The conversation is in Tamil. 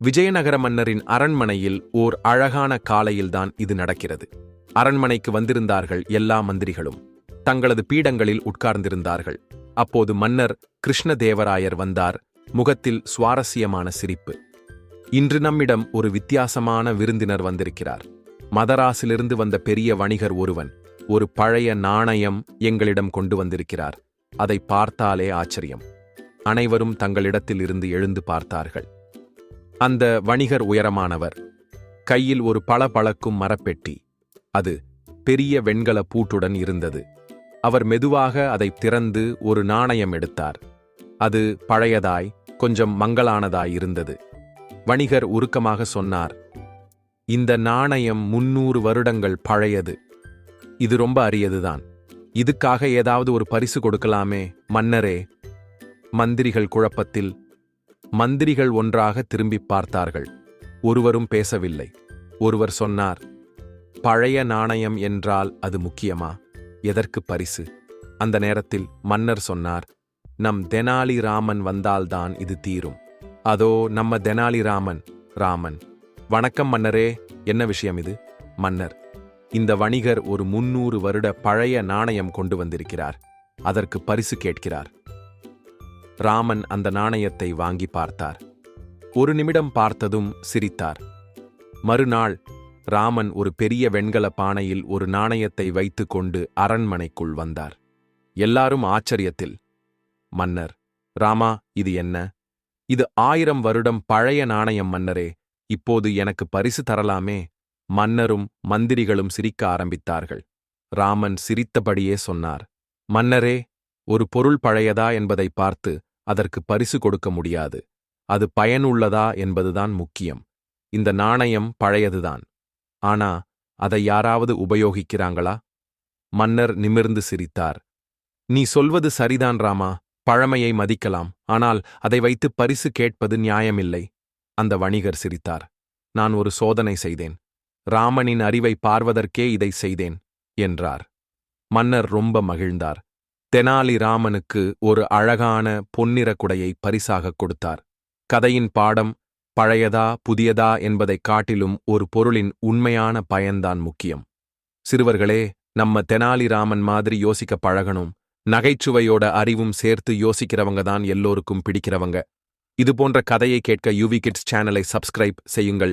விஜயநகர மன்னரின் அரண்மனையில் ஓர் அழகான காலையில்தான் இது நடக்கிறது. அரண்மனைக்கு வந்திருந்தார்கள் எல்லா மந்திரிகளும். தங்களது பீடங்களில் உட்கார்ந்திருந்தார்கள். அப்போது மன்னர் கிருஷ்ணதேவராயர் வந்தார் முகத்தில் சுவாரஸ்யமான சிரிப்பு. இன்று நம்மிடம் ஒரு வித்தியாசமான விருந்தினர் வந்திருக்கிறார். மதராசிலிருந்து வந்த பெரிய வணிகர் ஒருவன் ஒரு பழைய நாணயம் எங்களிடம் கொண்டு வந்திருக்கிறார். அதை பார்த்தாலே ஆச்சரியம். அனைவரும் தங்களிடத்தில் இருந்து எழுந்து பார்த்தார்கள். அந்த வணிகர் உயரமானவர். கையில் ஒரு பளபளக்கும் மரப்பெட்டி. அது பெரிய வெண்கல பூட்டுடன் இருந்தது. அவர் மெதுவாக அதை திறந்து ஒரு நாணயம் எடுத்தார். அது பழையதாய் கொஞ்சம் மங்கலானதாய் இருந்தது. வணிகர் உருக்கமாக சொன்னார் இந்த நாணயம் முன்னூறு வருடங்கள் பழையது. இது ரொம்ப அரியதுதான். இதுக்காக ஏதாவது ஒரு பரிசு கொடுக்கலாமே மன்னரே. மந்திரிகள் குழப்பத்தில் மந்திரிகள் ஒன்றாக திரும்பிப் பார்த்தார்கள். ஒருவரும் பேசவில்லை. ஒருவர் சொன்னார் பழைய நாணயம் என்றால் அது முக்கியமா? எதற்கு பரிசு? அந்த நேரத்தில் மன்னர் சொன்னார் நம் தெனாலி ராமன் வந்தால்தான் இது தீரும். அதோ நம்ம தெனாலி ராமன். ராமன் வணக்கம் மன்னரே என்ன விஷயம் இது? மன்னர் இந்த வணிகர் ஒரு முன்னூறு வருட பழைய நாணயம் கொண்டு வந்திருக்கிறார். அதற்கு பரிசு கேட்கிறார். ராமன் அந்த நாணயத்தை வாங்கி பார்த்தார். ஒரு நிமிடம் பார்த்ததும் சிரித்தார். மறுநாள் ராமன் ஒரு பெரிய வெண்கல பானையில் ஒரு நாணயத்தை வைத்துக்கொண்டு அரண்மனைக்குள் வந்தார். எல்லாரும் ஆச்சரியத்தில் மன்னர் ராமா இது என்ன? இது ஆயிரம் வருடம் பழைய நாணயம் மன்னரே இப்போது எனக்கு பரிசு தரலாமே? மன்னரும் மந்திரிகளும் சிரிக்க ஆரம்பித்தார்கள். ராமன் சிரித்தபடியே சொன்னார் மன்னரே ஒரு பொருள் பழையதா என்பதை பார்த்து அதற்கு பரிசு கொடுக்க முடியாது. அது பயனுள்ளதா என்பதுதான் முக்கியம். இந்த நாணயம் பழையதுதான். ஆனா அதை யாராவது உபயோகிக்கிறாங்களா? மன்னர் நிமிர்ந்து சிரித்தார். நீ சொல்வது சரிதான் ராமா பழமையை மதிக்கலாம் ஆனால் அதை வைத்து பரிசு கேட்பது நியாயமில்லை. அந்த வணிகர் சிரித்தார். நான் ஒரு சோதனை செய்தேன். ராமனின் அறிவை பார்வதற்கே இதை செய்தேன் என்றார். மன்னர் ரொம்ப மகிழ்ந்தார். தெனாலிராமனுக்கு ஒரு அழகான பொன்னிற குடையை பரிசாகக் கொடுத்தார். கதையின் பாடம் பழையதா புதியதா என்பதைக் காட்டிலும் ஒரு பொருளின் உண்மையான பயன்தான் முக்கியம். சிறுவர்களே நம்ம தெனாலிராமன் மாதிரி யோசிக்க பழகணும். நகைச்சுவையோட அறிவும் சேர்த்து யோசிக்கிறவங்க தான் எல்லோருக்கும் பிடிக்கிறவங்க. இது போன்ற கதையை கேட்க யூவி கிட்ஸ் சேனலை சப்ஸ்கிரைப் செய்யுங்கள்.